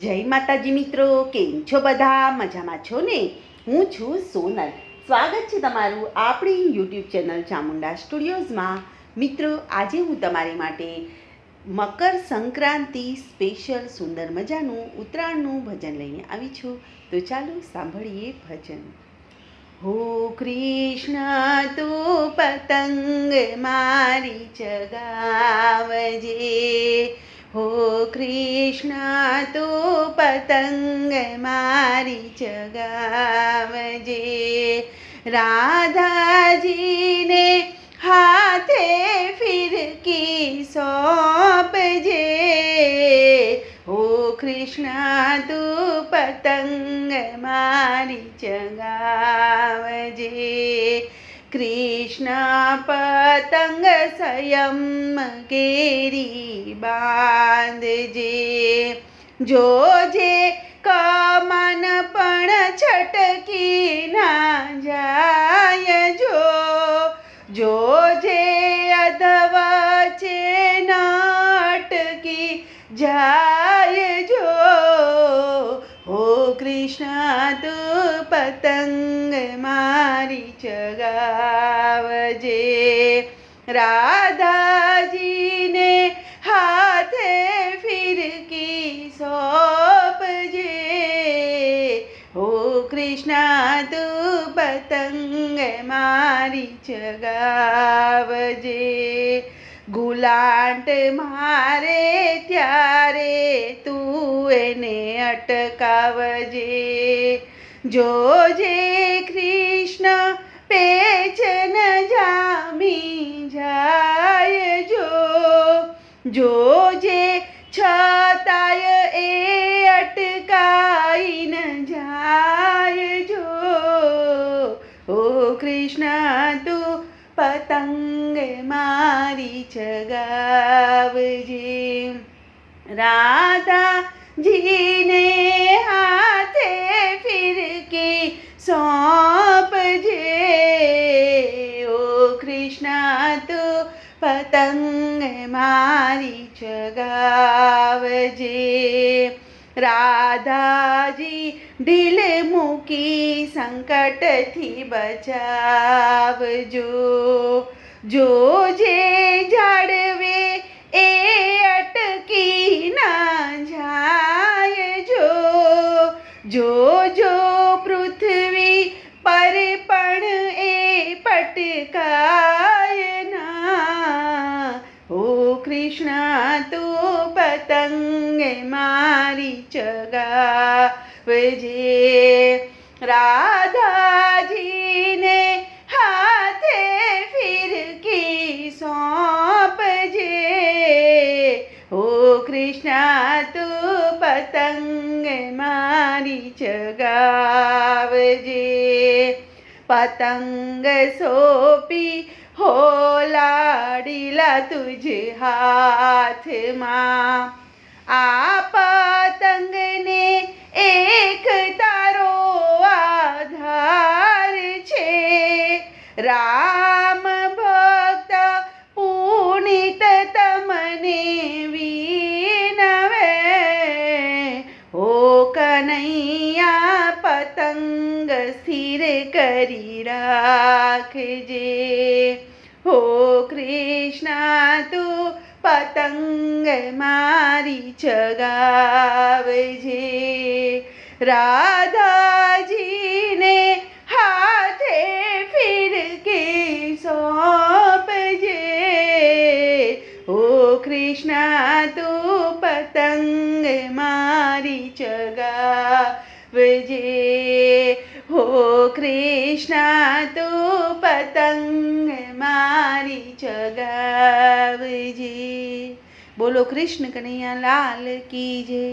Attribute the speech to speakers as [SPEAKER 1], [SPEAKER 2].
[SPEAKER 1] જય માતાજી મિત્રો, કેમ છો બધા? મજામાં છો ને? હું છું સોનલ. સ્વાગત છે તમારું આપણી યુટ્યુબ ચેનલ ચામુંડા સ્ટુડિયોઝમાં. મિત્રો, આજે હું તમારી માટે મકર સંક્રાંતિ સ્પેશિયલ સુંદર મજાનું ઉત્તરાયણનું ભજન લઈને આવી છું. તો ચાલો સાંભળીએ ભજન. હો કૃષ્ણ, તું પતંગ મારી ચગાવજે. हो कृष्णा, तू पतंग मारी जगावजे। राधा जी ने हाथे फिर की सौंप जे हो कृष्णा, तू पतंग मारी जगावजे। कृष्णपतङ्ग स्वयं गेरी बाँध जे जो जे कमन पण छटकी ना जाय जो। जो जे अधवाचे नाटकी जाय जो। ओ कृष्णा, तू पतंग मारी चगा કૃષ્ણ તું પતંગ મારી ચગાવજે રાધાજીને હાથે ફિરકી સોંપજે હો કૃષ્ણ તું પતંગ મારી ચગાવજે ગુલાંટ મારે ત્યારે તું એને અટકાવજે જોજે કૃષ્ણ પેચન જામી જાય જો જોજે છતાય એ અટકાઈ ન જાય જો ઓ કૃષ્ણ તું પતંગ મારી ચગાવજે રાધાજીને પતંગ મારી ચગાવજે રાધાજી ઢીલ મૂકી સંકટથી બચાવજો જોજે જાડવે એ અટકી ના જાય જો જોજો कृष्ण, तू पतंग मारी चगा जे राधा जी ने हाथे फिरकी सौंप जे ओ कृष्ण, तू पतंग मारी चगा जे पतंग सोपी હો લાડીલા તુજ હાથમાં. આ પતંગને એક તારો આધાર છે. રામ ભક્ત પુનિત તમને વિનવે. ઓ કનૈયા પતંગ સ્થિર કરી રાખજે હો કૃષ્ણ તું પતંગ મારી ચગાવજે રાધાજીને હાથે ફિરકી સોંપજે ઓ કૃષ્ણ તું પતંગ મારી ચગાવજે હો કૃષ્ણ તું પતંગ મારી ચગાવજે બોલો કૃષ્ણ કનૈયા લાલ કી જય